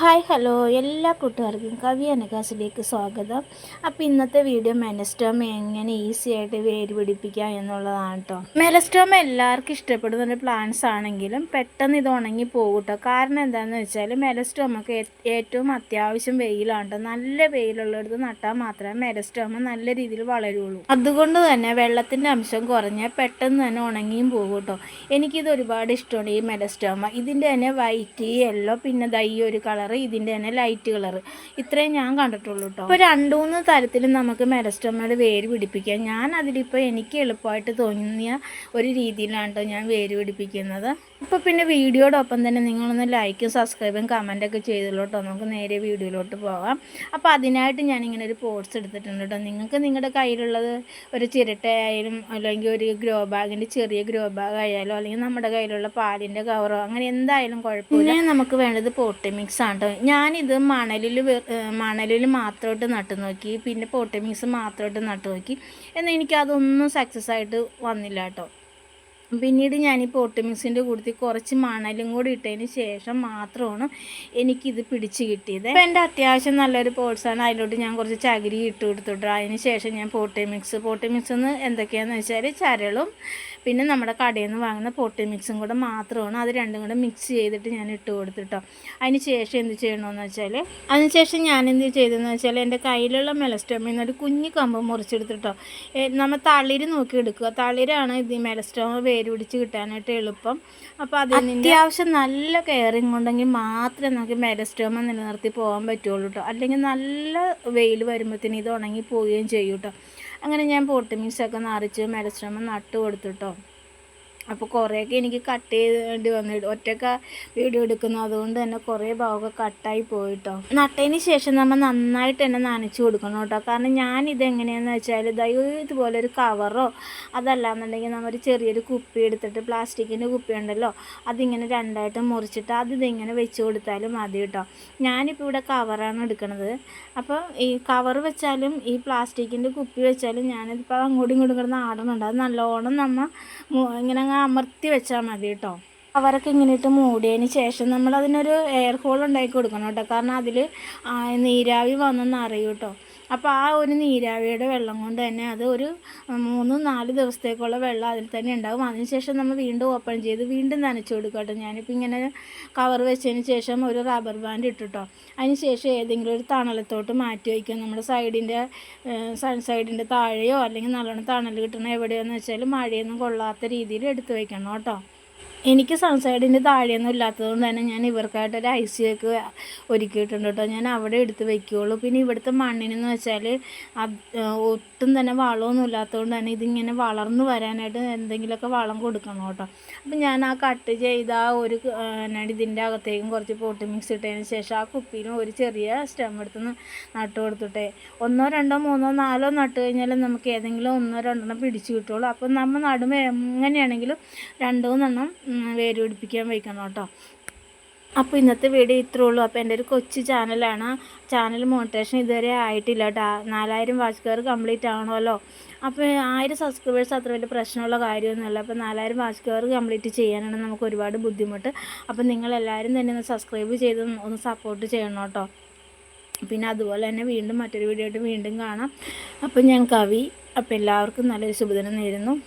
Hi hello. എല്ലാ കൂട്ടുകാർക്കും കവി അനകാസിലേക്ക് സ്വാഗതം. അപ്പോൾ ഇന്നത്തെ വീഡിയോ മെലസ്റ്റോമ എങ്ങനെ ഈസി ആയിട്ട് വേര് പിടിപ്പിക്കാം എന്നുള്ളതാണ് കേട്ടോ മെലസ്റ്റോമ എല്ലാവർക്കും ഇഷ്ടപ്പെടുന്ന ഒരു പ്ലാന്റ്സ് ആണെങ്കിലും പെട്ടെന്ന് ഇത് ഉണങ്ങി പോകും കേട്ടോ കാരണം എന്താണെന്ന് വെച്ചാൽ മെലസ്റ്റോമക്ക് ഏറ്റവും അത്യാവശ്യം വെയിലാണ് കേട്ടോ നല്ല വെയിലുള്ളിടത്ത് നട്ടാൽ മാത്രമേ മെലസ്റ്റോമ നല്ല രീതിയിൽ വളരുള്ളൂ. അതുകൊണ്ട് തന്നെ വെള്ളത്തിന്റെ അംശം കുറഞ്ഞാൽ പെട്ടെന്ന് തന്നെ ഉണങ്ങിയും പോകും കേട്ടോ എനിക്കിത് ഒരുപാട് ഇഷ്ടമാണ് ഈ മെലസ്റ്റോമ ഇതിന്റെ തന്നെ വൈറ്റ് യെല്ലോ പിന്നെ ദൈ ഒരു കളർ ഇതിന്റെ തന്നെ ലൈറ്റ് കളർ ഇത്രയും ഞാൻ കണ്ടിട്ടുള്ളൂ കേട്ടോ ഇപ്പോൾ രണ്ട് മൂന്ന് തരത്തിൽ നമുക്ക് മെലസ്റ്റോമയുടെ വേര് പിടിപ്പിക്കാം. ഞാൻ അതിലിപ്പോൾ എനിക്ക് എളുപ്പമായിട്ട് തോന്നിയ ഒരു രീതിയിലാണ് കേട്ടോ ഞാൻ വേര് പിടിപ്പിക്കുന്നത്. ഇപ്പോൾ പിന്നെ വീഡിയോടൊപ്പം തന്നെ നിങ്ങളൊന്ന് ലൈക്കും സബ്സ്ക്രൈബും കമന്റൊക്കെ ചെയ്തോളൂ കേട്ടോ നമുക്ക് നേരെ വീഡിയോയിലോട്ട് പോകാം അപ്പോൾ അതിനായിട്ട് ഞാനിങ്ങനെ ഒരു പോർട്സ് എടുത്തിട്ടുണ്ട് കേട്ടോ നിങ്ങൾക്ക് നിങ്ങളുടെ കയ്യിലുള്ളത് ഒരു ചിരട്ടയായാലും അല്ലെങ്കിൽ ഒരു ഗ്രോ ബാഗിന്റെ ചെറിയ ഗ്രോ ബാഗ് ആയാലും അല്ലെങ്കിൽ നമ്മുടെ കയ്യിലുള്ള പാലിന്റെ കവറോ അങ്ങനെ എന്തായാലും കുഴപ്പമില്ല. നമുക്ക് വേണ്ടത് പോട്ടി മിക്സ് ആണ് കേട്ടോ ഞാനിത് മണലിൽ മണലിൽ മാത്രമായിട്ട് നട്ടു നോക്കി പിന്നെ പോട്ടമിക്സ് മാത്രമായിട്ട് നട്ടു നോക്കി. എന്നാൽ എനിക്കതൊന്നും സക്സസ് ആയിട്ട് വന്നില്ല കേട്ടോ. പിന്നീട് ഞാൻ ഈ പോട്ട് മിക്സിന്റെ കൂട്ടത്തിൽ കുറച്ച് മണലും കൂടി ഇട്ടതിന് ശേഷം മാത്രമാണ് എനിക്കിത് പിടിച്ച് കിട്ടിയത്. അപ്പോൾ എന്റെ അത്യാവശ്യം നല്ലൊരു പോട്ട്സാണ് അതിലോട്ട് ഞാൻ കുറച്ച് ചകിരി ഇട്ട് കൊടുത്തിട്ടു. അതിന് ശേഷം ഞാൻ പോട്ടി മിക്സ്. പോട്ടി മിക്സ് എന്ന് എന്തൊക്കെയാണെന്ന് വെച്ചാൽ ചരളും പിന്നെ നമ്മുടെ കടയിൽ നിന്ന് വാങ്ങുന്ന പൊട്ടി മിക്സും കൂടെ മാത്രമാണ് അത് രണ്ടും കൂടെ മിക്സ് ചെയ്തിട്ട് ഞാൻ ഇട്ട് കൊടുത്തിട്ടോ. അതിന് ശേഷം എന്ത് ചെയ്യണമെന്ന് വെച്ചാൽ അതിനുശേഷം ഞാൻ എന്ത് ചെയ്തതെന്ന് വെച്ചാൽ എന്റെ കയ്യിലുള്ള മെലസ്റ്റോമിൽ നിന്ന് ഒരു കുഞ്ഞു കമ്പ് മുറിച്ചെടുത്തിട്ടോ. നമ്മൾ തളിര് നോക്കി എടുക്കുക. തളിരാണ് ഇത് മെലസ്റ്റോമ വേര് പിടിച്ച് കിട്ടാനായിട്ട് എളുപ്പം. അപ്പോൾ അതിന് അത്യാവശ്യം നല്ല കെയറിങ് ഉണ്ടെങ്കിൽ മാത്രമേ നമുക്ക് മെലസ്റ്റോമ നിലനിർത്തി പോകാൻ പറ്റുള്ളൂ കേട്ടോ അല്ലെങ്കിൽ നല്ല വെയിൽ വരുമ്പോഴത്തേന് ഇത് ഉണങ്ങി പോവുകയും ചെയ്യും കേട്ടോ അങ്ങനെ ഞാൻ പോട്ട് നിറച്ച് മെലസ്ട്രമ നട്ട് കൊടുത്തിട്ടോ അപ്പോൾ കുറേയൊക്കെ എനിക്ക് കട്ട് ചെയ്തേണ്ടി വന്നു ഒറ്റക്ക വീഡിയോ എടുക്കുന്നു. അതുകൊണ്ട് തന്നെ കുറേ ഭാഗമൊക്കെ കട്ടായി പോയിട്ടോ. നട്ടതിന് ശേഷം നമ്മൾ നന്നായിട്ട് തന്നെ നനച്ചു കൊടുക്കണം കേട്ടോ. കാരണം ഞാൻ എങ്ങനെയാണെന്ന് വെച്ചാൽ ദൈവം ഇതുപോലെ ഒരു കവറോ അതല്ലാന്നുണ്ടെങ്കിൽ നമ്മൾ ഒരു ചെറിയൊരു കുപ്പി എടുത്തിട്ട് പ്ലാസ്റ്റിക്കിന്റെ കുപ്പി ഉണ്ടല്ലോ അതിങ്ങനെ രണ്ടായിട്ട് മുറിച്ചിട്ട് അത് ഇതിങ്ങനെ വെച്ച് കൊടുത്താലും മതി കേട്ടോ. ഞാനിപ്പോൾ ഇവിടെ കവറാണ് എടുക്കുന്നത് അപ്പം ഈ കവർ വെച്ചാലും ഈ പ്ലാസ്റ്റിക്കിന്റെ കുപ്പി വെച്ചാലും ഞാനിതിപ്പോൾ അങ്ങോട്ടും ഇങ്ങോട്ടും കിടന്ന് ആടണുണ്ട് അത് നല്ലോണം നമ്മൾ ഇങ്ങനെ അമർത്തി വെച്ചാൽ മതി കേട്ടോ അവരൊക്കെ ഇങ്ങനെ ഇട്ട് മൂടിയതിന് ശേഷം നമ്മൾ അതിനൊരു എയർ ഹോൾ ഉണ്ടാക്കി കൊടുക്കണം കേട്ടോ കാരണം അതിൽ നീരാവി വന്നെന്ന് അറിയൂ കേട്ടോ അപ്പോൾ ആ ഒരു നീരാവിയുടെ വെള്ളം കൊണ്ട് തന്നെ അത് ഒരു മൂന്ന് നാല് ദിവസത്തേക്കുള്ള വെള്ളം അതിൽ തന്നെ ഉണ്ടാകും അതിനുശേഷം നമ്മൾ വീണ്ടും ഓപ്പൺ ചെയ്ത് വീണ്ടും നനച്ചു കൊടുക്കട്ടോ കേട്ടോ. ഞാനിപ്പോൾ ഇങ്ങനെ കവർ വെച്ചതിന് ശേഷം ഒരു റബ്ബർ ബാൻഡ് ഇട്ടിട്ടോ. അതിന് ശേഷം ഏതെങ്കിലും ഒരു തണലത്തോട്ട് മാറ്റി വയ്ക്കും. നമ്മുടെ സൈഡിന്റെ സൈഡിന്റെ താഴെയോ അല്ലെങ്കിൽ നല്ലോണം തണൽ കിട്ടണ എന്ന് വെച്ചാൽ മഴയൊന്നും കൊള്ളാത്ത രീതിയിൽ എടുത്തു വയ്ക്കണം കേട്ടോ. എനിക്ക് സൺസൈഡിന്റെ താഴെയൊന്നും ഇല്ലാത്തതുകൊണ്ട് തന്നെ ഞാൻ ഇവർക്കായിട്ടൊരു ഒക്കെ ഒരുക്കിയിട്ടുണ്ട് കേട്ടോ. ഞാൻ അവിടെ എടുത്ത് വെക്കുകയുള്ളൂ പിന്നെ ഇവിടുത്തെ മണ്ണിനെന്ന് വെച്ചാൽ ഒട്ടും തന്നെ വളമൊന്നും ഇല്ലാത്തതുകൊണ്ട് തന്നെ ഇതിങ്ങനെ വളർന്നു വരാനായിട്ട് എന്തെങ്കിലുമൊക്കെ വളം കൊടുക്കണം കേട്ടോ. അപ്പം ഞാൻ ആ കട്ട് ചെയ്ത ആ ഒരു ഇതിന്റെ അകത്തേക്കും കുറച്ച് പോട്ടി മിക്സ് ഇട്ടതിന് ശേഷം ആ കുപ്പിയിലും ഒരു ചെറിയ സ്റ്റെം എടുത്ത് നട്ട് കൊടുത്തിട്ടെ. ഒന്നോ രണ്ടോ മൂന്നോ നാലോ നട്ട് കഴിഞ്ഞാൽ നമുക്ക് ഏതെങ്കിലും ഒന്നോ രണ്ടെണ്ണം പിടിച്ചു കിട്ടുള്ളൂ അപ്പം നമ്മൾ നടുമ്പോൾ എങ്ങനെയാണെങ്കിലും രണ്ടോ എണ്ണം വേര് പിടിപ്പിക്കാൻ വയ്ക്കണം കേട്ടോ. അപ്പോൾ ഇന്നത്തെ വീഡിയോ ഇത്രേ ഉള്ളൂ. അപ്പോൾ എന്റെ ഒരു കൊച്ചു ചാനലാണ്. ചാനൽ മോണിറ്റേഷൻ ഇതുവരെ ആയിട്ടില്ല കേട്ടോ. നാലായിരം വാച്ച് കയർ കംപ്ലീറ്റ് ആവണമല്ലോ. അപ്പോൾ ആയിരം സബ്സ്ക്രൈബേഴ്സ് അത്ര വലിയ പ്രശ്നമുള്ള കാര്യമൊന്നുമല്ല. അപ്പോൾ നാലായിരം വാച്ച് കയർ കംപ്ലീറ്റ് ചെയ്യാനാണ് നമുക്ക് ഒരുപാട് ബുദ്ധിമുട്ട്. അപ്പോൾ നിങ്ങളെല്ലാവരും തന്നെ ഒന്ന് സബ്സ്ക്രൈബ് ചെയ്ത് ഒന്ന് സപ്പോർട്ട് ചെയ്യണം കേട്ടോ. പിന്നെ അതുപോലെ തന്നെ വീണ്ടും മറ്റൊരു വീഡിയോ ആയിട്ട് വീണ്ടും കാണാം. അപ്പോൾ ഞാൻ കവി. അപ്പോൾ എല്ലാവർക്കും നല്ലൊരു ശുഭദിനം നേരുന്നു.